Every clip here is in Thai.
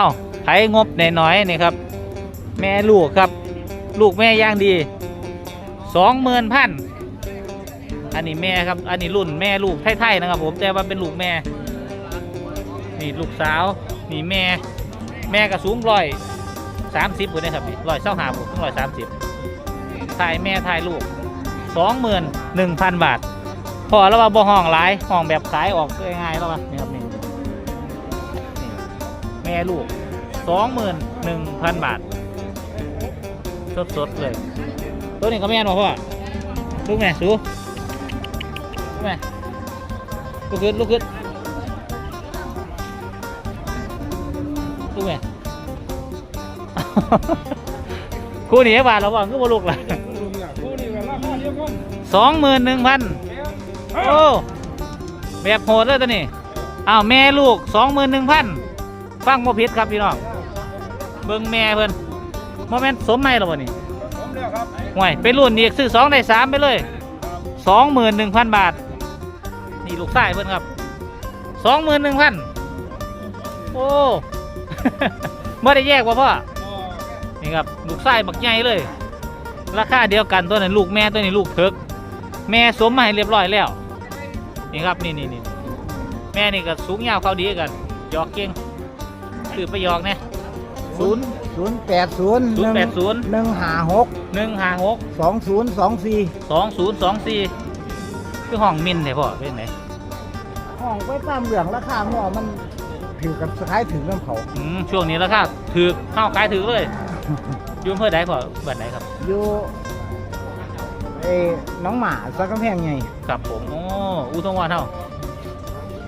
อ้าไรงบน้อยๆนี่ครับ แม่ลูกครับ ลูกแม่ย่างดีสองหมื่นพันอันนี้แม่ครับ อันนี้รุ่นแม่ลูกไทยๆนะครับ ผมแต่ว่าเป็นลูกแม่ นี่ลูกสาว นี่แม่ แม่ก็สูงร้อยสามสิบคนนะครับร้อยเส้าหาผมร้อยสามสิบถ่ายแม่ถ่ายลูกสองหมื่นหนึ่งพันบาท พอแล้วว่าบ่ห้องหลายห้องแบบขายออกง่ายๆแล้ววะนี่ครับนี่นี่แม่ลูกสองหมื่นหนึ่งพันบาท สดๆเลย ตัวนี้ก็แม่นบ่พ่อลูกแม่สูลูกแม่ลูกขึ้นลูกขึ้นลูกแม่คู่นี้บาทเราบอกคือบ่ลูกละสองหมื่นหนึ่งพันโอ้แบบโหดเลยตัวนี้อ้าวแม่ลูกสองหมื่นหนึ่งพัน ฟังบ่ผิดครับพี่น้องเบิ่งแม่เพิ่นโมเมนต์สมไหมหรอวะนี่ผมเดียวครับห่วยเป็นรุ่นอีกซื้อสองได้สามไปเลยสองหมื่นหนึ่งพันบาท นี่ลูกไส้เพิ่นครับสองหมื่นหนึ่งพันโอ้ไม่ได้แยกว่าพ่อนี่ครับลูกไส้บักใหญ่เลย ราคาเดียวกันตัวนั้นลูกแม่ตัวนี้ลูกเถิกแม่สวมมาให้เรียบร้อยแล้ว นี่ครับนี่นี่นี่แม่นี่ก็สูงยาวเขาดีกันหยอกเก่ง คือไปหยอกเนี่ยศูนย์ศูนย์แปดศูนย์ศูนย์แปดศูนย์หนึ่งห้าหกหนึ่งห้าหกสองศูนย์สองสี่สองศูนย์สองสี่คือห้องมินเนี่ยพ่อเป็นไหนห้องไว้ตามเหลืองราคาหัวมันถือกับสกายถึงน้ำเขาอืมช่วงนี้ราคาถือข้าวขายถือเลยอยุ่อำเพื่อใดพ่อบัดไหนครับอยู่เอ้น้องหมาสักกำแพงไงครับผมโอ้อุทงวันเท่า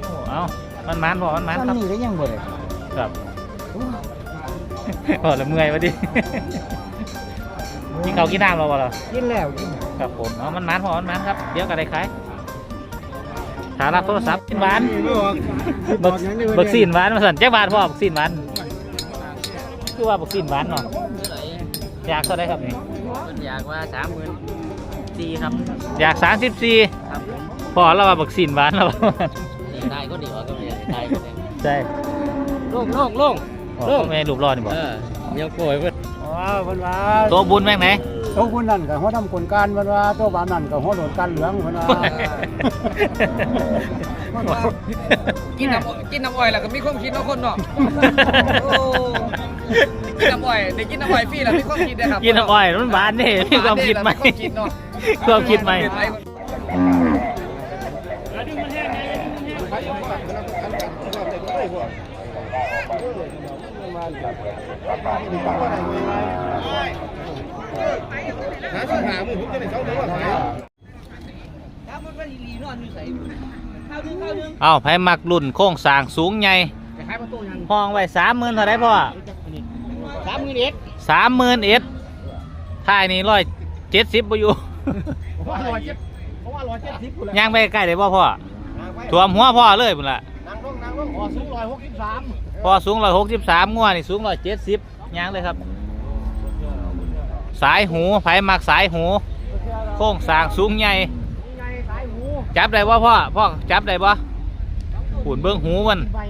โอ้เอามันมันพ่อมันมันตอนครับนี้ก็ยังบ่ได้ครับ พอละเมื่อยวะดิกินข้าวกินน้ำเราบ่ล่ะกินแล้วกินแล้วครับผมเอามันมันพอมันมันครับ เดี๋ยวก็ได้ขายถารับโทรศัพท์กินหวานบักบักซีนหวานมาสั่นแจ้บาทพ่อบักซีนหวานคือว่าบักซีนหวานเนาะอยากเท่าไรครับนี่อยากว่าสามหมื่นสี่ครับ อยากสามสิบสี่ครับผมพอแล้วว่าบักซีนหวานแล้วได้ก็ดีว่าก็ไม่ได้ก็ได้ใช่โล่งโล่งโล่ง โอ้แม่รูปรอดนี่บอกเออเดี๋ยวป่วยเพื่อนว้าวเพิ่นว่าตัวบุญแม่งไหนโต๊ะคนนั่นกับหัวทำคนการเพิ่นว่าโต๊ะบานนั่นกับหัวโดนการเหลืองเพิ่นว่ากินน้ำกินน้ำอ้อยแล้วก็มีความคิดเนาะคนเนาะโอ้กินน้ำอ้อยได้กินน้ำอ้อยฟรีแล้วมีความคิดนะครับกินน้ำอ้อยมันหวานนี่มีความคิดไหมความคิดเนาะความคิดไหม หาสิหาหมื่นผมจะได้เช่าเดือนว่าขายเอาไผมักรุ่นโค้งสร้างสูงใหญ่จะขายประตูยังห้องไว้สามหมื่นเท่าไรพ่อสามหมื่นเอ็ดสามหมื่นเอ็ดท้ายนี่ร้อยเจ็ดสิบอยู่เพราะว่าร้อยเจ็ดเพราะว่าร้อยเจ็ดสิบคุณละย่างไปใกล้ได้บ่พ่อถ่วมหัวพ่อเลยพุ่นละนางลงนางลงขอสูงร้อยหกสิบสาม พ่อสูงร้อยหกสิบสามงัวนี่สูงร้อยเจ็ดสิบย่างเลยครับ สายหูไผมักสายหู โค้งสร้างสูงใหญ่ไงสายหูจับได้บ่พ่อ พ่อจับได้บ่หุ่นเบื้องหูมันไป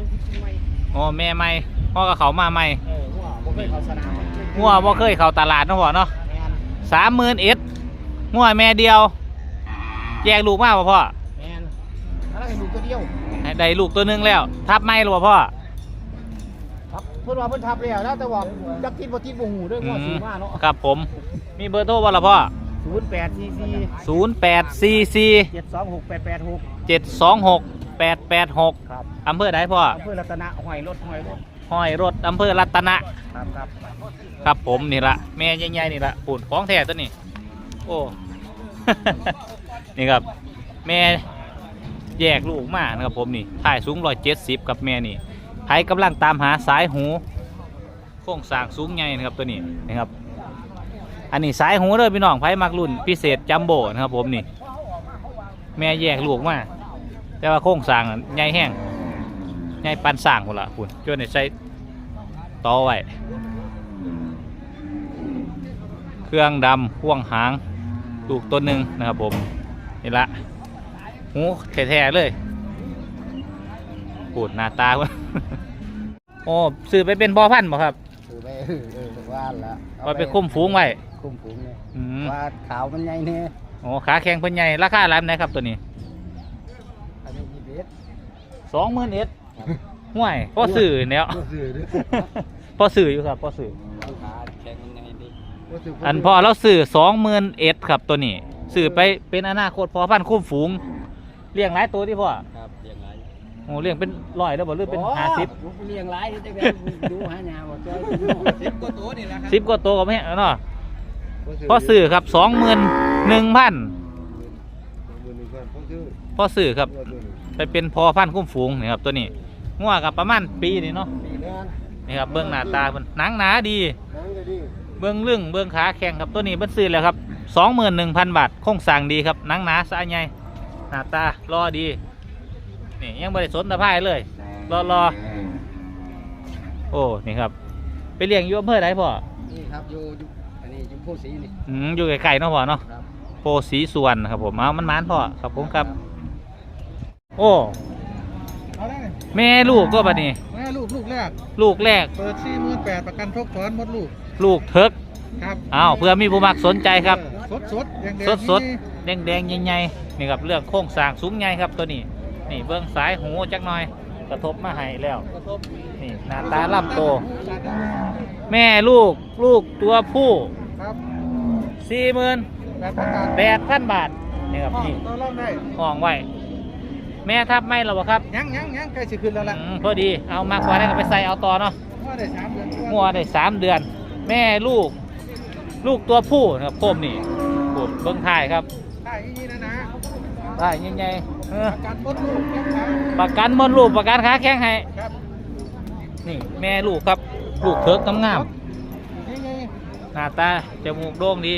ไปอ๋อแม่ใหม่พ่อกับเขามาใหม่เออว่าผมเคยเข้าสนามงัวบ่เคยเข้าตลาดเนาะพ่อเนาะแมนสามหมื่นเอ็ดงัวแม่เดียว แยกลูกมาบ่พ่อแมนแล้วก็ดูตัวเดียวให้ได้ลูกตัวหนึงแล้ว ทับไม่หรือบ่พ่อครับ เพิ่นว่าเพิ่นทับแล้วนะแต่ว่าจักติดบ่ติดบ่หูด้วยอืงัวสูมงมากเนาะครับผม มีเบอร์โทรบ่ล่ะพ่อศูนย์แปดสี่สี่ศูนย์แปดสี่สี่เจ็ดสองหกแปดแปดหกเจ็ดสองหกแปดแปดหกครับอำเภอใดพ่ออำเภอรัตนะหอยรถหอยรถห้อยรถอำเภอรัตนะครับครับครับผมนี่ละแม่ใหญ่ๆนี่ละปุ่นของแท้ตัวนี้ โอ้ นี่ครับ แม่แยกลูกมานะครับผมนี่ถ่ายสูงร้อยเจ็ดสิบกับแม่นี่ ไผกำลังตามหาสายหูโค้งสร้างสูงใหญ่นะครับตัวนี้นะครับ อันนี้สายหูเลยพี่น้องไผมักรุ่นพิเศษจัมโบ้นะครับผมนี่ แม่แยกลูกมาแต่ว่าโค้งสร้างอะใหญ่แห้งใหญ่ปันสร้างหมดละคุณจนในใส่ต่อไว้เครื่องดำพ่วงหางลูกตัวหนึ่งนะครับผมนี่ละหูแท้ๆเลย ปูดหน้าตาวะโอ้ซื้อไปเป็นพ่อพันธุ์บ่ครับถือไปเออเออว่าแล้วเอาไปคุ้มฝูงไว้คุ้มฝูงเนี่ยอืมว่าขาวมันใหญ่เนี่ยโอ้ขาแข็งเพิ่นใหญ่ราคาหลายปานใดครับตัวนี้อันนี้มีเบ็ดสองหมื่นเอ็ดห่วยพ่อสื่อแล้วก็ซื้อด้วยพ่อสื่ออยู่ครับพ่อสื่อขาแข็งมันใหญ่ดีก็ซื้อันพ่อเราสื่อสองหมื่นเอ็ดครับตัวนี้สื่อไปเป็นอนาคตพอพันธุ์คุ้มฝูงเลี้ยงหลายตัวที่พ่อ โอ้เลี้ยงเป็นร้อยแล้วบ่หรือเป็นห้าสิบโอ้เลี้ยงหลายจังได๋ดูหาหญ้าบ่เจอสิบกว่าตัวนี่แหละครับสิบกว่าตัวก็ไม่เนาะพ่อสื่อครับสองหมื่นหนึ่งพันพ่อสื่อครับ ไปเป็นพอพันธุ์คุ้มฝูงนี่ครับตัวนี้งัวกับประมาณปีนี่เนาะนี่ครับเบื้องหน้าตาเพิ่นหนังหนาดี เบื้องลึงเบื้องขาแข็งครับตัวนี้เบิ้ซื้อแล้วครับสองหมื่นหนึ่งพันบาทโครงสร้างดีครับหนังหนาสะใหญ่หน้าตารอดี นี่ยังบริสนตะไคร้เลย รอรอโอ้นี่ครับ ไปเลี้ยงอยู่อำเภอไหนพ่อนี่ครับอยู่อยู่อันนี้อยู่ผู้สีนี่อืมอยู่ไกลๆเนาะพ่อเนาะครับโพสีส่วนครับผมเอามันมานพ่อครับผมครับ โอ้ เอาได้แม่ลูกก็บัดนี้ แม่ลูกลูกแรก ลูกแรกเปิดสี่หมื่นแปดประกันทกถอนหมดลูกลูกเทิกครับอ้าวเพื่อมีผู้มักสนใจครับ สดสดแดงสดสดแดงแดงๆใหญ่ๆนี่ครับเรื่องโค้งสร้างสูงใหญ่ครับตัวนี้ นี่เบื้องสายหูจักหน่อย กระทบมาให้แล้วกระทบนี่หน้าตาล่ำโต แม่ลูกลูกตัวผู้ครับสี่หมื่นแปดประกันแปดพันบาทนี่ครับนี่ต่อรองได้ห้องไว้ แม่ทับไม่หรอครับยังยังยังใกล้สิขึ้นแล้วล่ะอืมพอดีเอามากกว่าได้ก็ไปใส่เอาต่อเนาะว่าได้สามเดือนกว่างัวได้สามเดือน แม่ลูก ลูกตัวผู้นะครับโคมนี่ปวดเบื้องท้ายครับได้อีนี่นะนะ ได้ใหญ่ๆเออประกันมดลูกยังขาประกันมดลูกประกันขาแข้งให้ครับนี่แม่ลูกครับ ลูกเถิกงามนี่ไงๆหน้าตาจมูกโด่งดี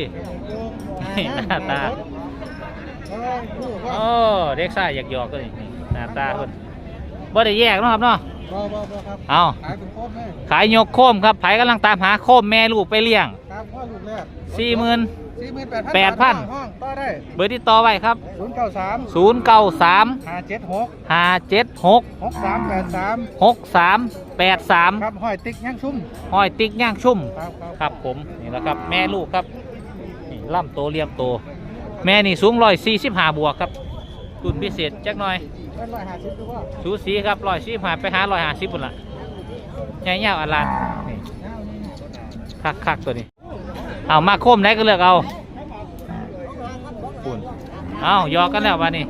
นี่หน้าตาโอ้เด็กซ่าอยากหยอกเลยนี่หน้าตาเพิ่นบ่ได้แยกเนาะครับเนาะบ่บ่บ่ครับเอาขายเป็นโคตรเลยขายยกโคมครับไผกำลังตามหาโคมแม่ลูกไปเลี้ยงครับพ่อลูกแรกสี่หมื่น สี่หมื่นแปดพัน ห้องต่อได้เบอร์ที่ต่อไว้ครับ ศูนย์เก้าสาม093 ห้าเจ็ดหก576 หกสามแปดสาม6383ครับห้อยติ๊กย่างชุ่มห้อยติ๊กย่างชุ่ม ครับครับครับผมนี่แหละครับแม่ลูกครับนี่ล่ำโตเรียมโต แม่นี่สูงร้อยสี่สิบห้าบวกครับรุ่นพิเศษจักหน่อยเป็นร้อยห้าสิบหรือว่าสูสีครับร้อยสี่ห้าไปหาร้อยห้าสิบปุ่นละใหญ่ยาวอลานนี่คักคักๆตัวนี้ เอามาโคมไหนก็เลือกเอาปุ่นเอาหยอกกันแล้ววันนี้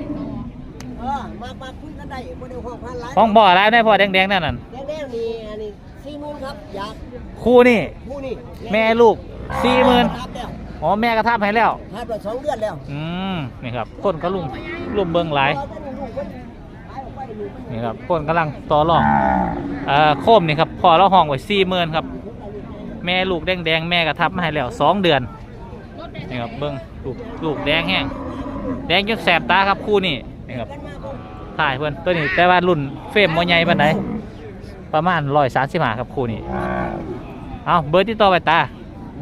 เออมามาคุยกันได้บ่ได้ห้องพันหลายห้องบ่ออะไรได้พอแดงๆนั่นน่ะแดงๆนี่อันนี้สี่หมื่นครับอยากคู่นี่ผู้นี่แม่ลูกสี่หมื่นทับแล้วอ๋อแม่กระทับให้แล้วทับไปสองเดือนแล้วอืมนี่ครับคนก็ลุมลุมเบิงหลายเออแต่ลูกเพิ่นขายออกไปลูกเพิ่นนี่ครับคนกำลังต่อรองเอ่อโคมนี่ครับพอเราห้องไว้สี่หมื่นครับ แม่ลูกแดงแดงๆแม่กระทับมาให้แล้วสองเดือนนี่ครับเบิ้งลูกลูกแดงแห้งแดงจนแสบตาครับคู่นี่นี่ครับถ่ายเพื่อนตัวนี้แต่ว่ารุ่นเฟรมโมใหญ่ปานไหนประมาณร้อยสามสิบห้าครับคู่นี้เอาเบอร์ที่ต่อไปตา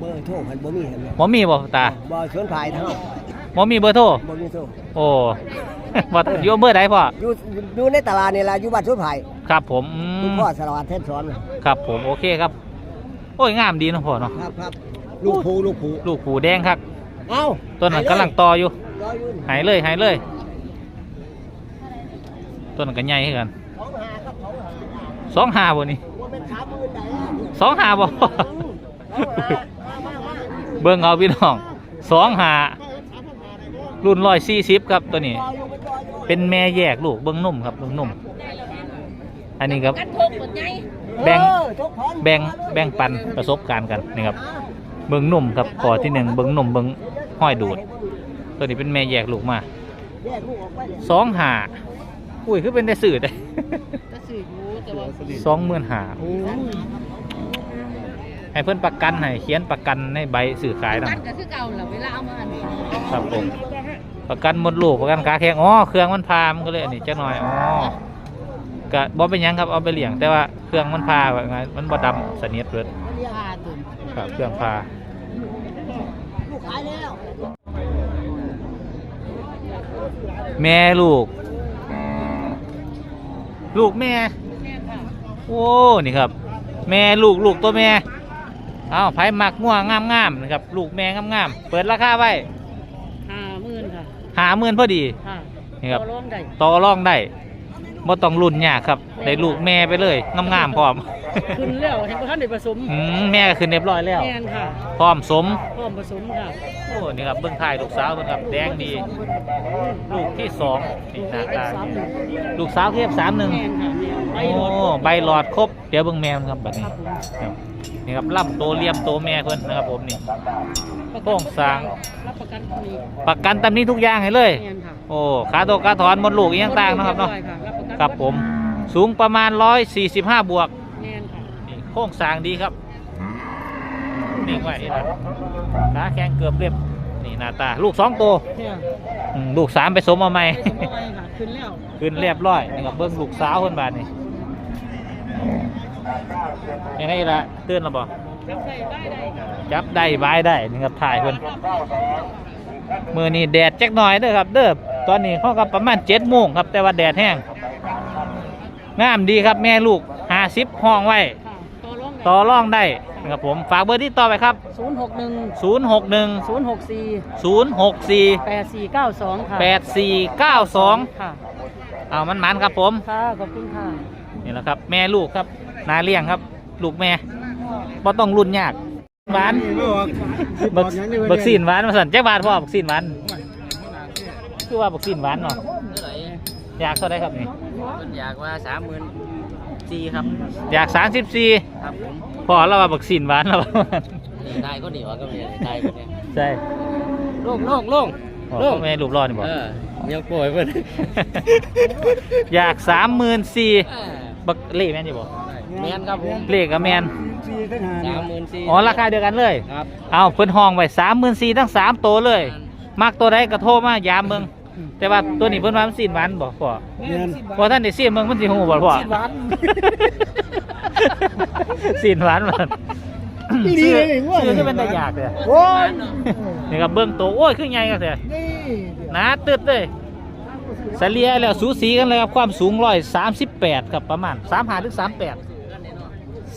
เบอร์โทรคันบ่มีเห็นไหมหมอมีบ่ตาบ่ชวนขายเท่าหมอมีเบอร์โทรบ่มีโทรโอ้บ่อยู่เบอร์ไหนพ่ออยู่อยู่ในตลาดนี่ล่ะอยู่บ้านชวนไผ่ครับผมอืคุณมพ่อสารวัตรแทนสอนครับผมโอเคครับโอ้ยงามดีเนาะพ่อเนาะครับครับลูกผูลูกผูลูกผูแดงครับเอ้าต้นนั้นกำลังต่ออยู่รออยู่นี่หายเลยหายเลยต้นนั้นก็ใหญ่ขึ้นกันสองหาครับสองหาสองหาบ่นี่ว่าเป็นสามหมื่นได้อะสองหาบ่สองหามามามาเบิ่งเอาพี่น้องสองหารุ่นร้อยสี่สิบครับตัวนี้ รออยู่เป็นรออยู่เป็นแม่แยกลูกเบิ่งนุ่มครับเบิ่งนุ่ม อันนี้ครับแบ่งเออทุ กคนแบ่งแบ่งปันประสบการณ์กันนี่ครับเบิ่งนุ่มครับขอที่หนึ่งเบิ่งนุ่มเบิ่งห้อยดูด ตัวนี้เป็นแม่แยกลูกมาแยกลูกออกไปเลยสองหาอุ้ยคือเป็นได้สื่อได้ก็สื่ออยู่แต่ว่าสองหมื่นหาให้เพื่อนประกันให้เขียนประกันในใบสื่อขายนะตัดก็คือเก่าแหละเวลาเอามาอันนี้ครับผมประกันหมดลูกประกันขาแข็งอ๋อเครื่องมันพามันก็เลยอันนี้จักหน่อยอ๋อ ก็บ่เป็นหยังครับเอาไปเลี้ยงแต่ว่าเครื่องมันพาว่าไงมันบ่ดำสนิทเลยพาตุนครับเครื่องพา ลูกขายแล้วแม่ลูก ลูกแม่แม่ค่ะโอ้ นี่ครับ แม่ลูกลูกตัวแม่ เอาไผมักง่วงามๆนะครับ ลูกแม่งามๆ เปิดราคาไว้ห้าหมื่นค่ะ หาหมื่นพอดี ค่ะนี่ครับ ต่อรองได้ต่อรองได้ บ่ต้องรุ่นยากครับได้ลูกแม่ไปเลยงามๆพร้อม ขึ้นแล้วเห็นว่าท่านได้ผสมอืมแม่ก็ขึ้นเรียบร้อยแล้วแม่นค่ะพร้อมสม พร้อมผสมค่ะโอ้นี่ครับเบื้องท้ายลูกสาวเพิ่นครับแดงดี ลูกที่สองนี่หน้าตาสามหนึ่งลูกสาวเทียบสามหนึ่งแม่นค่ะแม่นไปโอ้หมดใบหลอดครบเดี๋ยวเบิ่งแม่มันครับบัดนี้ครับผมครับนี่ครับล่ำโตเลียมโตแม่เพิ่นนะครับผมนี่ โครงสร้าง รับประกันมีประกันตำนี้ทุกอย่างให้เลย แม่นค่ะโอ้ขาโตขาถอนหมดลูกอีกต่างๆนะครับเนาะ รียบร้อย ค่ะรับประกันครับผม สูงประมาณ 145 บวกแม่นค่ะนี่โค้งสร้างดีครับนิ่งไว้นี่นะขาแข็งเกือบเรียบ นี่หน้าตา ลูกสองตัวเนี่ยอืมลูกสามไปสมมาใหม่ไปสมเอาไว้ค่ะขึ้นแล้วขึ้นเรียบร้อยนี่ครับเบิ้งลูกสาวคนบาทนี่ยังไงล่ะเตือนเราบอกจับได้ได้ได้ค่ะจับได้บายได้นี่ครับถ่ายเพิ่นมือนี่แดดจักหน่อยเด้อครับ เด้อตอนนี้เขากับประมาณเจ็ดโมงครับแต่ว่าแดดแห้ง งามดีครับแม่ลูกห้าสิบห้องไว้ ค่ะต่อรองได้ต่อรองได้นะครับผมฝากเบอร์ที่ต่อไปครับ ศูนย์หกหนึ่ง0 6 1 ศูนย์หกสี่0 6 4 แปดสี่เก้าสองค่ะ8 4 9 2 ค่ะ เอามันมันๆครับผม ค่ะ ขอบคุณค่ะ นี่แหละครับ แม่ลูกครับนาเลี้ยงครับ ลูกแม่บ่ต้องรุ่นยากหวานบักบักซีนหวานมาสั่นแจ๊กบาทพ่อบักซีนหวานคือว่าบักซีนหวานเนาะอยากเท่าไรครับนี่ อยากว่าสามหมื่นสี่ครับ อยากสามสิบสี่ครับผมพอแล้วว่าบักซีนหวานแล้วได้ก็ดีวะก็มีได้ก็เนี่ยใช่โล่งโล่งโล่งอ๋อพ่อแม่ลูกรอดนี่บอกเออเดี๋ยวป่วยเพื่อนอยากสามหมื่นสี่บักเล่แม่นอยู่บ่แมนครับผมเล่กับแมนสี่ทั้งหาสามหมื่นสี่อ๋อราคาเดียวกันเลยครับเอาเพิ่นห้องไว้สามหมื่นสี่ทั้งสามตัวเลยมักตัวใดก็โทรมายามเบิ่ง แต่ว่าตัวนี้เพิ่นว่ามันสีนหวานบ่พ่อเงินพอท่านได้ซีมเบิ่งมันสิฮู้บ่พ่อสิหวานสีนหวานมันดีเลยนี่ว่าชื่อที่เป็นตาอยากเลยโอ้ยนี่ครับเบิ่งตัวโอ้ยคือใหญ่ก็แท้นี่หนาตึดเลยเฉลี่ยแล้วสูสีกันเลยครับความสูง138ครับประมาณ35ถึง38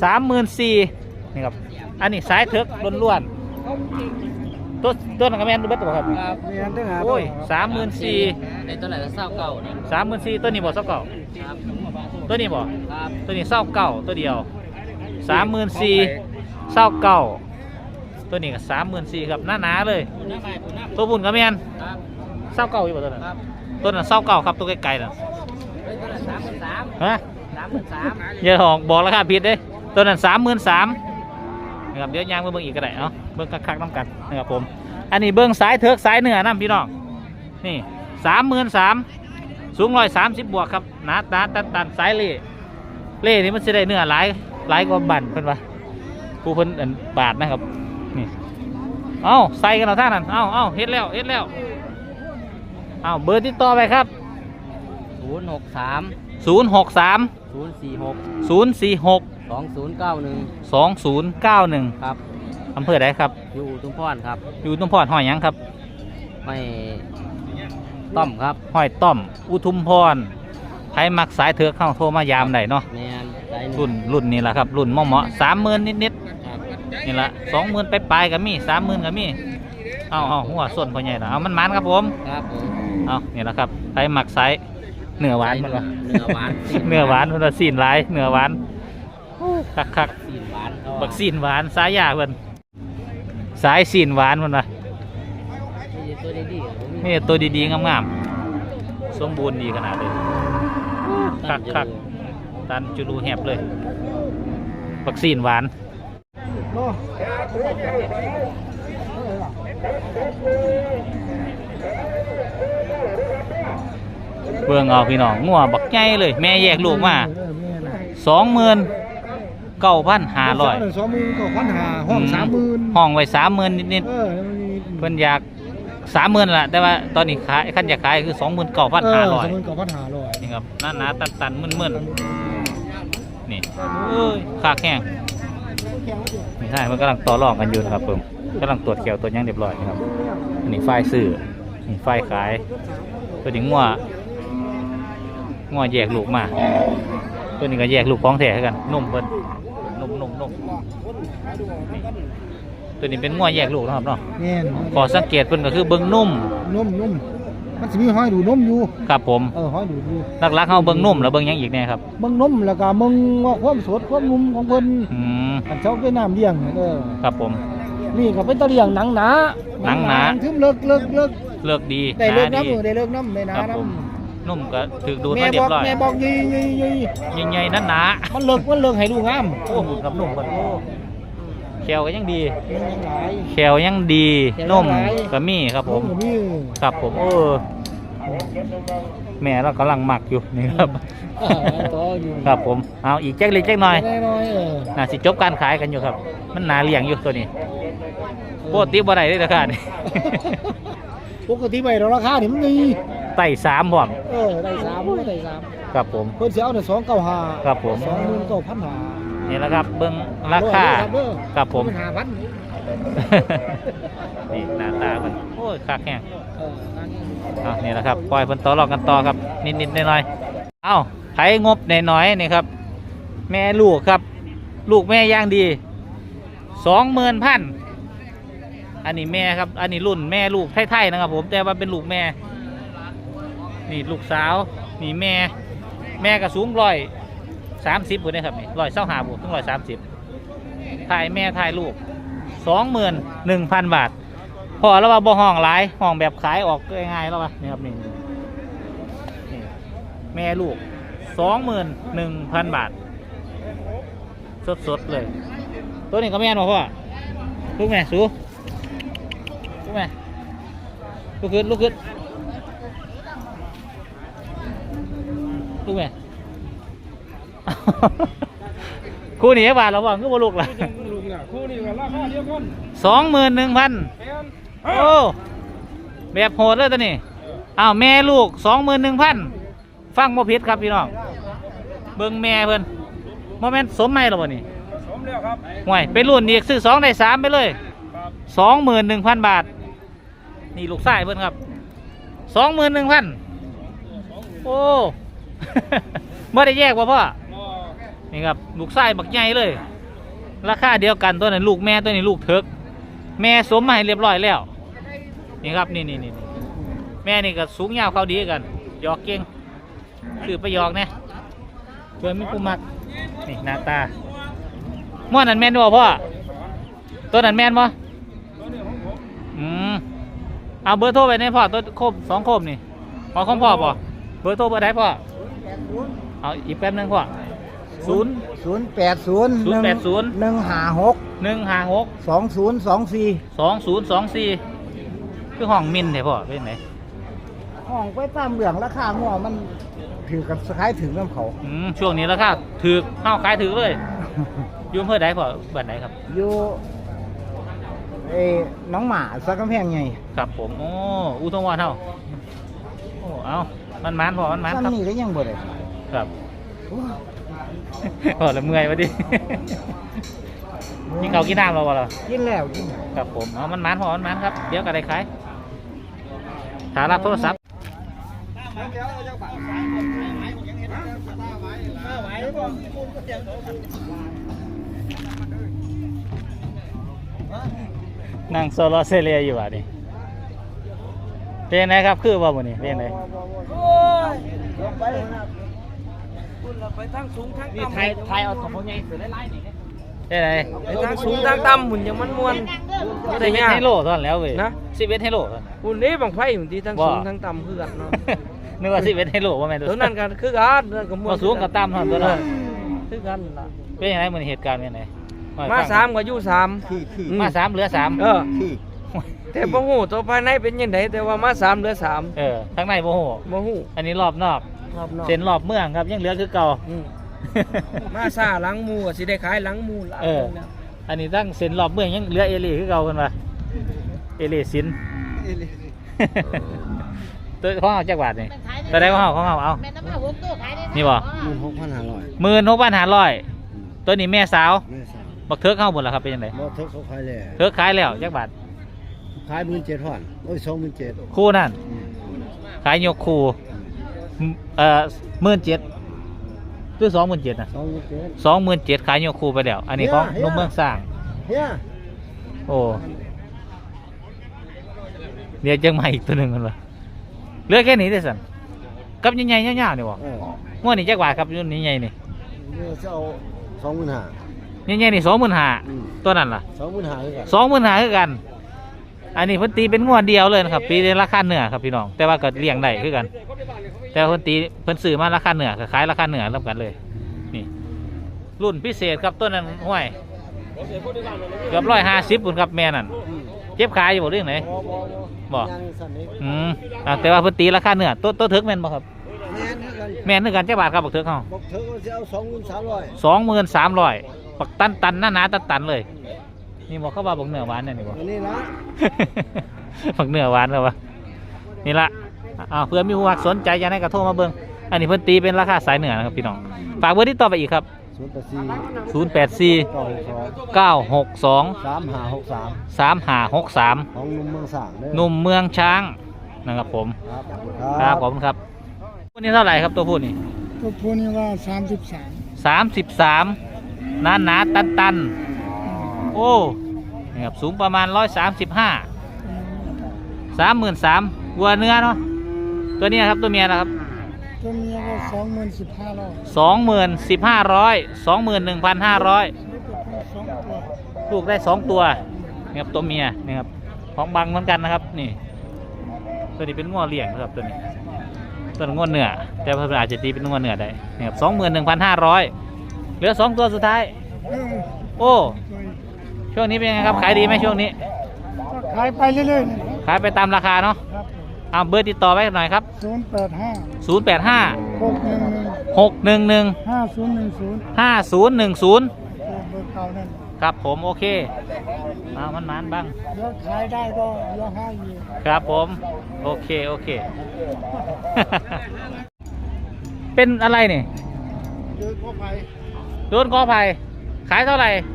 34,000นี่ครับอันนี้สายเถิกล้วนๆ ตัวตัวนั้นก็แม่นดูเบิดตัวครับครับเงินทั้งหาโอ้ยสามหมื่นสี่ในตัวไหนจะเศร้าเก่าเนี่ยสามหมื่นสี่ตัวนี้บ่เศร้าเก่าครับตัวนี้บ่ครับตัวนี้เศร้าเก่าตัวเดียวสามหมื่นสี่เศร้าเก่าตัวนี้ก็สามหมื่นสี่ครับหน้าหนาๆเลยคุณน้าใหม่คุณน้าตัวบุญก็แม่นครับเศร้าเก่าอยู่บ่ตัวนั้นครับตัวนั้นเศร้าเก่าครับตัวไกลๆน่ะเฮ้ยตัวไหนสามหมื่นสามฮะสามหมื่นสามอย่าหอกบอกราคาผิดเด้ตัวนั้นสามหมื่นสามนะครับเดี๋ยวยางมาเบิ่งอีกก็ได้เนาะ เบิ่งคักๆน้ำกันนะครับผม อันนี้เบิ่งสายเถิกสายเหนือน้ำพี่น้องนี่สามหมื่นสามสูงร้อยสามสิบบวกครับหนาตาตันตันๆสายเล่เล่นี่มันจะได้เนื้อหลายหลายกว่าบั่นเพิ่นว่าผู้เพิ่นอันบาทนะครับนี่เอ้าใส่กันเอาท่านั้นเอ้าเอ้าเฮ็ดแล้วเฮ็ดแล้วเอ้าเบอร์ติดต่อไปครับศูนย์หกสามศูนย์หกสามศูนย์สี่หกศูนย์สี่หกสองศูนย์เก้าหนึ่งสองศูนย์เก้าหนึ่งครับ อำเภอใดครับ อยู่อุทุมพรครับ อยู่ตุ้มพรห้อยหยังครับไม่ต้อมครับห้อยต้อม อุทุมพรใครมักสายเถือกเข้าโทรมายามได้เนาะแมนใจหรุ่นรุ่นนี้แหละครับ รุ่นเหมาะสามหมื่นนิดครับๆนี่ละสองหมื่นไปปลายๆก็มีสามหมื่นก็มีเอาเอาหัวส่วนพ่อใหญ่ละเอามันมันครับผมครับผมเอานี่แหละครับใครมักสายเนื้อหวานมันวะ เนื้อหวาน เนื้อหวานมันว่าซีนหลายเนื้อหวานคักคักสีหวานเขาๆบักซีนหวานสายยาเพิ่น สายซีนหวานมันวะตัวดีๆผมนี่ตัวดีๆงามๆสมบูรณ์ดีขนาดเลยคักคักๆตันจุลูแหบเลยวัคซีนหวานโอ้เบิ่งเอาพี่น้องงัวบักใหญ่เลย แม่แยกลูกมาสองหมื่น เก้าพันห้าร้อยสองหมื่นเก้าพันห้าห้องสามหมื่นห้องไว้สามหมื่นนิดเออๆเพิ่นอยากสามหมื่นละแต่ว่าตอนนี้ขายขั้นอยากขายคือสองหมื่นเก้าพันห้าร้อยสองหมื่นเก้าพันห้าร้อยนี่ครับหนาๆตันๆมึนๆนี่เอ้ยคากแห้งนี่ใช่มันกำลังต่อรองกันอยู่นะครับผมกำลังตรวจเขียวตัวยังเรียบร้อยนะครับอันนี้ไฟล์ซื้อนี่ไฟล์ขายตัวนี้งัวงัวแยกลูกมา ตัวนี้ก็แยกลูกของแท้คือกันนุ่มเพิ่นนุ่มนมตัวนี้เป็นงัวแยกลูกนะครับเนาะแม่นขอสังเกตเพิ่นก็คือเบิ่งนุ่มนมนมมันสิมีห้อยดูนมอยู่ครับผมเออห้อยดูอยู่หลักๆเฮาเบิ่งนุ่มแล้วเบิ่งหยังอีกแน่ครับเบิ่งนมแล้วก็มึงว่าความสดความนุ่มของเพิ่นอืมอันเจ้าเป็นน้ำเลี้ยงเออครับผม นี่ก็เป็นตะเลี้ยงหนังหนาหนังหนาทึมเลิกเลิกเลิกเลือกดีได้เลิกหนาน้ำดีเออได้เลิกน้ำได้หนาครับผมน้ำ นุ่มก็ถูกดูดแม่มาเรีบยอกบร้อยแม่บอกยี่ยี่ยี่ยี่ใหญ่ๆนั่นหนามันเลิกมันเลิกให้ดูงามโอ้หุ่นกับนุ่มเพิ่นโอ้แขวก็ยังดี มันยังหลาย แขวยังดีแขวยังนุ่มหลาย ก็มีครับผมนนี่ครับผมเออแม่เรากำลังหมักอยู่นี่ครับเออต่ออยู่ครับผมเอาอีกแจ๊กเล็กแจ๊กน้อยได้น้อยเออน่าสิจบการขายกันอยู่ครับ มันนาเลี้ยงอยู่ตัวนี้โคตรตีบ่ได้เลยราคานี่ปกติไปเราราคานี่มันดี ไต่สามพร้อมเออได้สามได้สามครับผม เพิ่นสิเอาแต่สองเก้าห้าครับผม สองหมื่นเก้าพันห้านี่แหละครับเบิ้งราคาครับผมห้าพันนี่หน้าตามันโอ้ยคักแห้งเอออันนี้เอานี่แหละครับปล่อยเพิ่นต่อรองกันต่อครับนิดๆหน่อยๆเอ้าไผงบน้อยๆนี่ครับ แม่ลูกครับ ลูกแม่ย่างดีสองหมื่นพันอันนี้แม่ครับ อันนี้รุ่นแม่ลูกไทยๆนะครับผม แต่ว่าเป็นลูกแม่ นี่ลูกสาวนี่แม่ แม่ก็สูงร้อยสามสิบคนนี้ครับนี่ร้อยเส้าหาบวกถึงร้อยสามสิบถ่ายแม่ถ่ายลูกสองหมื่นหนึ่งพันบาท พอแล้วว่าบ่ห้องหลายห้องแบบขายออกง่ายๆแล้ววะนี่ครับนี่นี่แม่ลูกสองหมื่นหนึ่งพันบาท สดๆเลย ตัวนี้ก็แม่นบ่พ่อลูกแม่สูลูกแม่ลูกขึ้นลูกขึ้นลูกแม่ คู่นี้บาทเราบอกก็บ่ลูกละลุงน่ะคู่นี้ก็ราคาเดียวกันสองหมื่นหนึ่งพันแม่นโอ้แบบโหดเลยตัวนี้อ้าวแม่ลูกสองหมื่นหนึ่งพันฟังบ่ผิดครับพี่น้องเบิ่งแม่เพิ่นโมเมนต์สมไหมหรอบ่นี่สมแล้วครับห่วยไปรุ่นอีกซื้อสองได้สามไปเลยครับสองหมื่นหนึ่งพันบาท นี่ลูกชายเพิ่นครับสองหมื่นหนึ่งพันโอ้ไม่ได้แยกว่าพ่อบ่ นี่ครับลูกชายบักใหญ่เลย ราคาเดียวกันตัวนั้นลูกแม่ตัวนี้ลูกเถิกแม่สมมาให้เรียบร้อยแล้ว นี่ครับนี่นี่นี่แม่นี่ก็สูงยาวเขาดีกันยอกเก่งคือไปยอกเนี่ยช่วยมีผู้มักนี่หน้าตาม้วนนั้นแม่นบ่พ่อตัวนั้นแม่นบ่อืมเอาเบอร์โทรไปในพ่อตัวโคมสองโคมนี่พอของพ่อป่ะเบอร์โทรเบอร์ใดพ่อเอาอีกแป๊บนึงพ่อ ศูนย์ศูนย์แปดศูนย์ศูนย์แปดศูนย์หนึ่งห้าหกหนึ่งห้าหกสองศูนย์สองสี่สองศูนย์สองสี่คือห้องมินเถอะพ่อเป็นไหนห้องไปตามเหลืองราคาหัวมันถือกับสกายถึงน้ำเขาอืมช่วงนี้ราคาถือข้าวขายถือเลยอยุ่อำเพื่อใดพ่อบ้านไหนครับอยู่เอ้น้องหมาสักกำแพงไงครับผมโอ้อุทงวานเท่าโอ้เอามันมันพอมันมันครับซ้ำนี่ก็ยังบ่ได้ขายครับ พอละเมื่อยวะดิกินข้าวกินน้ำเราบ่ล่ะกินแล้วกินแล้วครับผมเอามันมันพอมันมันครับ เดี๋ยวก็ได้ขายถารับโทรศัพท์นั่งโซโลเซเลียอยู่อะนี่เป็นไงครับ คือว่าหมดนี่เป็นไง ไปทางสูงทางนี่ต่ำไทยไทยเอาของใหญ่สุดได้ไล่นี่เป็นไงไปทางสูงทางต่ำหมุนยังมันมวนสิบเอ็ดเฮโลเท่านั้นแล้วเว้ยนะ สิบเอ็ดเฮโลเท่านั้นหุ่นนี้บังไฟหุ่นที่ทางว่าสูงทางต่ำคือกันเนาะนึกว่าสิบเอ็ดเฮโลว่าแม่นตัวนั้นกันคือกันตัวนั้นก็มวนมาสูงกับต่ำเท่านั้นตัวนั้นคือกันล่ะเป็นยังไงมันเหตุการณ์เป็นยังไงมาสามก็อยู่สามขี้ขี้อืมาสามเหลือสามเออขี้แต่บ่ฮู้ตัวภายในเป็นยังไงแต่ว่ามาสามเหลือสามเออทั้งในโมโหบ่ฮู้อันนี้รอบนอก รอบนอกเส้นรอบเมืองครับยังเหลือคือเก่า อืมมาซาหลังหมูก็สิได้ขายหลังหมูหลังเออแล้วอันนี้ตั้งเส้นรอบเมืองยังเหลือเอเลีคือเก่ากันปะเอเลีสิน ตัวของเอาจักบาทนี่ตัวใดของเอาของเอาเอา แม่น้ำมาหกตัวขายได้นี่บ่ หมื่นหกพันห้าร้อยหมื่นหกพันห้าร้อยตัวนี้แม่สาว ไม่ทราบบักเทิร์กเข้าหมดแล้วครับเป็นยังไงบอเทิกเขาขายแล้วเทิร์กขายแล้วจักบาทขายหมื่นเจ็ดพันโอ้ยสองหมื่นเจ็ดคู่นั่น ขายยกคู่ เอ่อหมื่นเจ็ดซื้อสองหมื่นเจ็ดนะสองเจ็ด สองหมื่นเจ็ดขายโยคูไปแล้ว อันนี้ของเฮียนมเมืองสร้าง เฮียโอ้เดี๋ยวจังมาอีกตัวหนึ่งกันวะเหลือแค่นี้ได้อสันกับใหญ่ๆยาวๆนี่บ่เออม้วนนี่จักบาทครับรุ่นนี้ใหญ่นี่เนี่ยจะเอาสองหมื่นห้าใหญ่ๆนี่สองหมื่นห้าอืมตัวนั้นล่ะสองหมื่นห้าเลยกันสองหมื่นห้าคือกันอั นนี้เพิ่นตีเป็นงวดเดียวเลยนะครับตีในราคาเหนือครับพี่น้อง แต่ว่าก็เลี้ยงได้คือกัน แต่ว่าเพิ่นตีเพิ่นซื้อมาราคาเหนือก็ขายราคาเหนือรับกันเลย นี่ รุ่นพิเศษครับต้นนั้นห้วยเกือบร้อยห้าสิบปุ่นครับแม่นั่นเจ็บขาอยู่บ่เรื่องไหนบ่ยังสั่นนี้อืมอ่าแต่ว่าเพิ่นตีราคาเหนือตัวตัวถึกแม่นบ่ครับแม่นคือกันแม่นคือกันจักบาทครับบักถึกเฮาบอกเธอว่าจะเอาสองหมื่นสามร้อยสองหมื่นสามร้อยปักตันตันหน้าหนาตันตันเลย นี่บอกเข้าว่าบักเหนือหวานเนี่ยนี่บ่อันนี้ละฝักเนื้อหวานแล้ววะนี่ละอ้าวเพื่อมีผู้มักสนใจอยากให้กระโทรมาเบิ่งอันนี้เพิ่นตีเป็นราคาสายเหนือนะครับพี่น้องฝากเบอร์ที่ต่อไปอีกครับ ศูนย์แปดสี่084เก้าหกสอง962 สามห้าหกสาม3563 ของหนุ่มเมืองสร้างเด้อหนุ่มเมืองช้างนะครับผม ครับครับผมครับตัวนี้เท่าไหร่ครับตัวผู้นี่ตัวพูนี่ว่าสามสิบสาม33หนาหนาตันตัน โอ้นี่ครับสูงประมาณ135 33,000วัวเนื้อเนาะตัวนี้ครับตัวเมียนะครับตัวเมียว่าสองหมื่นสิบห้าร้อยสองหมื่นสิบห้าร้อยสองหมื่นหนึ่งพันห้าร้อยสองตัวลูกได้สองตัวนี่ครับตัวเมียนี่ครับของบังเหมือนกันนะครับนี่ตัวนี้เป็นง้อเลี้ยงนะครับตัวนี้ตัวนี้ง้อเนื้อแต่เพิ่นอาจจะตีเป็นง้อเนื้อได้นี่ครับสองหมื่นหนึ่งพันห้าร้อยเหลือสองตัวสุดท้าย โอ้ ช่วงนี้เป็นไงครับ ขายดีไหมช่วงนี้ขายไปเรื่อยๆนะขายไปตามราคาเนาะครับเอาเบอร์ติดต่อไว้หน่อยครับ ศูนย์แปดห้าศูนย์แปดห้าหกหนึ่งหนึ่งหกหนึ่งหนึ่งห้าศูนย์หนึ่งศูนย์ห้าศูนย์หนึ่งศูนย์เบอร์เก่านั่นครับผมโอเคเอามันมันๆบ้าง เดี๋ยวขายได้ก็เดี๋ยวให้อยู่ ครับผม โอเค โอเค เป็นอะไรเนี่ยเดินเข้าไปโดนกอไผ่ขายเท่าไหร่ว่าหมื่นสี่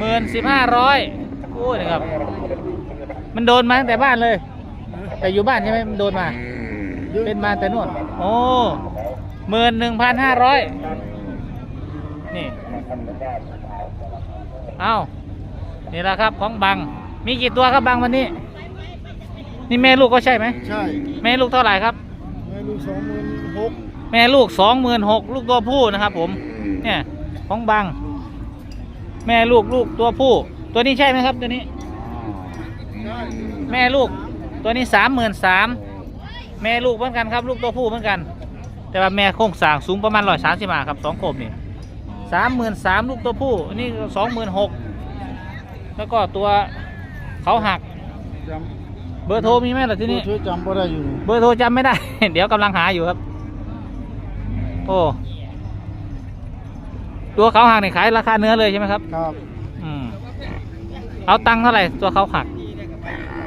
ห้าร้อยหมื่นสิบห้าร้อยโอ้ยนะครับ มันโดนมาตั้งแต่บ้านเลย แต่อยู่บ้านใช่ไหมมันโดนมา เป็นมาแต่นู่นโอ้หมื่นหนึ่งพันห้าร้อยนี่ เอานี่แหละครับของบัง มีกี่ตัวครับบังวันนี้ นี่แม่ลูกก็ใช่ไหม ใช่ แม่ลูกเท่าไหร่ครับไม่รู้สองหมื่นหกแม่ลูกสองหมื่นหกลูกตัวผู้นะครับผม เนี่ย ของบัง แม่ลูกลูกตัวผู้ ตัวนี้ใช่ไหมครับตัวนี้ใช่แม่ลูกตัวนี้สามหมื่นสามแม่ลูกเหมือนกันครับ ลูกตัวผู้เหมือนกัน แต่ว่าแม่โครงสร้างสูงประมาณร้อยสามสิบาครับสองโคมนี่สามหมื่นสามลูกตัวผู้อันนี่สองหมื่นหกแล้วก็ตัวเขาหักจเบอร์โทรมีไหมล่ะำที่นี่ช่วยจำบ่ได้อยู่ เบอร์โทรจำไม่ได้ เดี๋ยวกำลังหาอยู่ครับ โอ้ ตัวเขาหักนี่ขายราคาเนื้อเลยใช่ไหมครับ ครับอืมเอาตังค์เท่าไหร่ตัวเขาหัก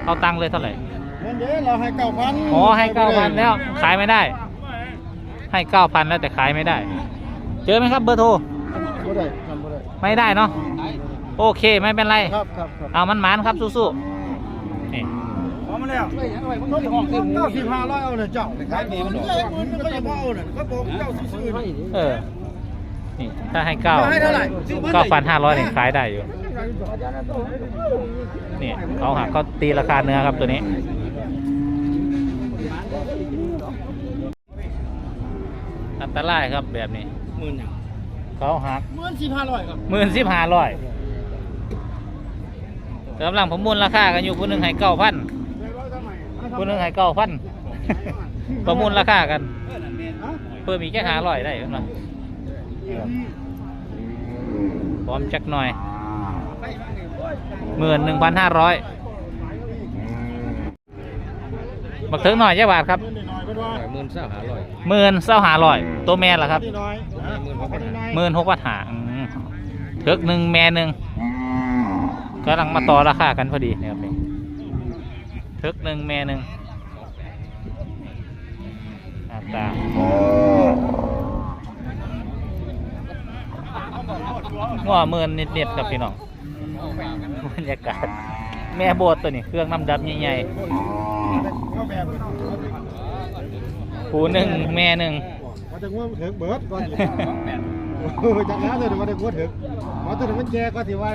เอาตังค์เลยเท่าไหร่เงินเดี๋ยวเราให้เก้าพันอ๋อให้เก้าพันแล้วขายไม่ได้ ให้เก้าพันแล้วแต่ขายไม่ได้ เจอไหมครับเบอร์โทรบ่ได้จำบ่ได้ไม่ได้เนาะโอเคไม่เป็นไร ครับครับครับเอามันหมานครับสู้ๆนี่พอมาแล้วต้องห้องเก้าสิบห้าร้อยเอาเลยเจ้าขายดีมันหมื่นก็ยังพอเอาเนี่ยเขาบอกเจ้าซื้อๆเออ นี่ถ้าให้เก้าให้เท่าไหร่เก้าพันห้าร้อยเนี่ยขายได้อยู่ นี่เขาหักเขาตีราคาเนื้อครับตัวนี้ อันตรายครับแบบนี้หมื่นอย่างเขาหักหมื่นสิบห้าร้อยครับหมื่นสิบห้าร้อยกำลังประมูลราคากันอยู่ผู้หนึ่งให้เก้าพันผู้หนึ่งให้เก้าพันประมูลราคากัน เพิ่มอีกแค่ห้าร้อยได้ไหม พร้อมจักหน่อยหมื่นหนึ่งพันห้าร้อยบักถึงหน่อยเจ้าบาทครับหมื่นสามห้าร้อยหมื่นเศร้าหาร้อยตัวแม่ล่ะครับน้อยหมื่นหกพันห้าหมื่นหกพันหาอืมเถิกหนึ่งแม่หนึ่งกำลังมาต่อราคากันพอดีนะครับนี่เถิกหนึ่งแม่หนึ่งหน้าตา หัวหมื่นนิดๆครับพี่น้องบรรยากาศ แม่โบดตัวนี้เครื่องน้ำดำใหญ่ๆผูหนึ่งแม่หนึ่งเขาจะง่วงเถิกเบิดก่อนดิเออจากนั้นเลยว่าได้ง่วงเถิกว่าตัวนั้นมันแก่ก็ที่ว่า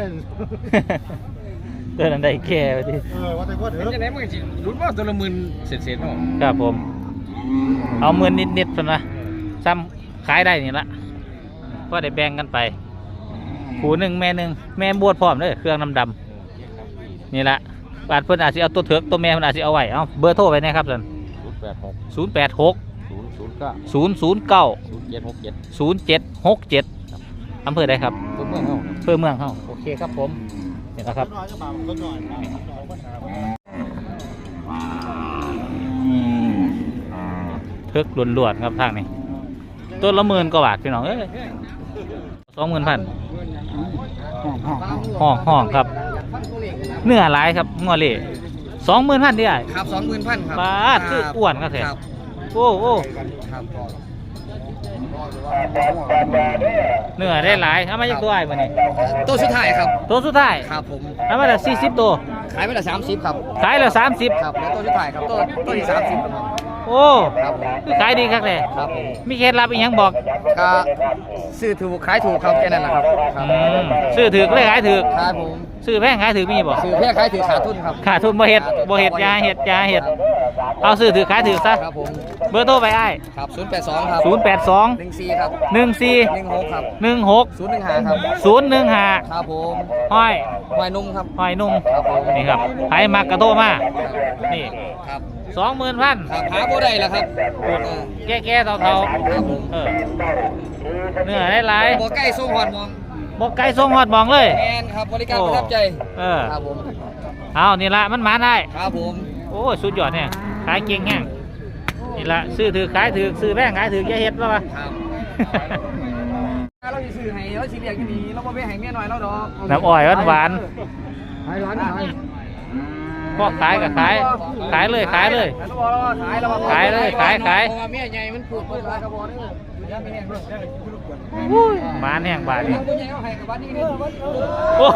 เตือนอันใดแก่ไปทีเออว่าได้ง่วงเถิเป็นกจังได๋มึงสิลุ้นว่าตัวละหมื่นเสร็จๆเนาะครับผม เอาเมือนนิดๆเพิ่นนะซ้ำขายได้นี่ละก็ได้แบ่งกันไป ผูหนึ่งแม่หนึ่งแม่บวชพร้อมเลยเครื่องน้ำดำนี่ละบาดเพิ่นอาจจะเอาตัวเถือกตัวแม่เพิ่นอาจจะเอาไว้เอาเบอร์โทรไปนะครับสัน086ศูนย์แปดหก009ศูนย์ศูนย์เก้า0767ศูนย์เจ็ดหกเจ็ดอำเภอใดครับตัวเมืองเฮาอำเภอเมืองเฮาโอเคครับผมนี่นะครับน้อยก็บาทก็น้อยเพิกล้วนๆครับทางนี้ตัวละหมื่นกว่าบาทพี่น้องเอ้ยสองหมื่นพัน ห้องห้องครับ เนื้อหลายครับงอเล่สองหมื่นพันได้ครับ20,000พันครับบาทคืออ้วนครับแท้ครับโอ้โอ้ครับเนื้อได้หลายเอามาจากตัวไอ้บ่นี่ตัวสุดท้ายครับตัวสุดท้ายครับผมเอามาจากสี่สิบตัวขายไปละ30ครับขายแล้วสามสิบครับแล้วตัวสุดท้ายครับตัวตัวที่30ครับ โอ้ครับผมคือขายดีครับเลยครับผมมีเคล็ดลับอีกยังบอกก็ซื้อถูกขายถูกครับแค่นั้นแหละครับ ครัอืมซื้อถือก็เลยขายถือครับผม ซื้อแพงขายถือมีบ่ซื้อเพื่อขายถือขาดทุนครับขาดทุนบ่เฮ็ดบ่เฮ็ดยาเฮ็ดยาเฮ็ดเอาซื้อถือขายถือซะครับผมเบอร์โทรไปอ้ายครับ082ครับ082 14ครับ14 16ครับ16 015ครับ015ครับผมห้อยหอยนุ่มครับห้อยนุ่มครับผมนี่ครับใครมักกระโทรมานี่ครับ20,000พันครับหาบ่ได้แล้วครับเออแก่ๆเฒ่าๆเออเนื้อได้หลายบ่ใกล้ส่งหอดมอง บ่ไกลส่งฮอดหมองเลย แมนครับบริการประทับใจเออ ครับผมเอานี่ละมันมาได้ ครับผมโอ้ยสุดยอดเนี่ยขายเก่งแห้งนี่ละซื้อถือขายถือซื้อแพงขายถืออย่าเฮ็ดแล้ววะครับเราสิซื้อให้เราสิเรียกอยู่ดีเราบ่ไปให้เมียน้อยเราดอกน้ำอ้อยหวานขายร้านขาย ๆพอขายก็ขาย ขายเลยขายเลยแล้วบ่ขายเราบ่ขายเลยขายขายเพราะว่าเมียใหญ่มันพูดเปิดร้านกระบอกนี่อย่าไปแห้งเด้ออุ้ยหมาแห้งบาดนี่ตัวใหญ่เอาให้กับบ้านนี้เด้อโอ้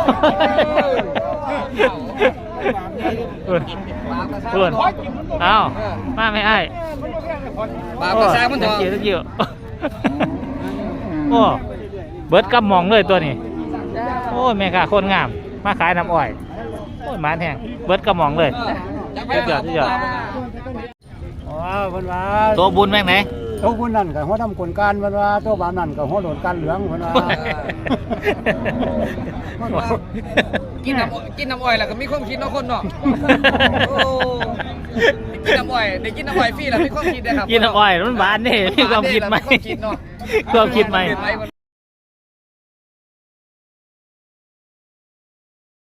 ยบาปกระซ่าเพื่อนเอามาไม่ไอ้ายบาปกระซ่ามันเถตะอะเกียบตะเกียบโอ้เบิดกำมองเลยตัวนี้ โอ้ยแม่ค่ะคนงาม มาขายน้ำอ้อยโอ้ยหมาแห้งเบิดกำมองเลยสุดยอดสุดยอดว้าวเพิ่นว่าตัวบุญแม่งไหนตัวคนนั่นก็หัวดำคนการเพิ่นว่าตัวบานนั่นก็หัวโดนการเหลืองเพิ่นว่ากินน้ำกินน้ำอ้อยแล้วก็มีความคิดเนาะคนเนาะโอ้กินน้ำอ้อยได้กินน้ำอ้อยฟรีแล้วมีความคิดนะครับกินน้ำอ้อยมันหวานนี่มีความคิดไหมความคิดเนาะความคิดไหมเห็นไหม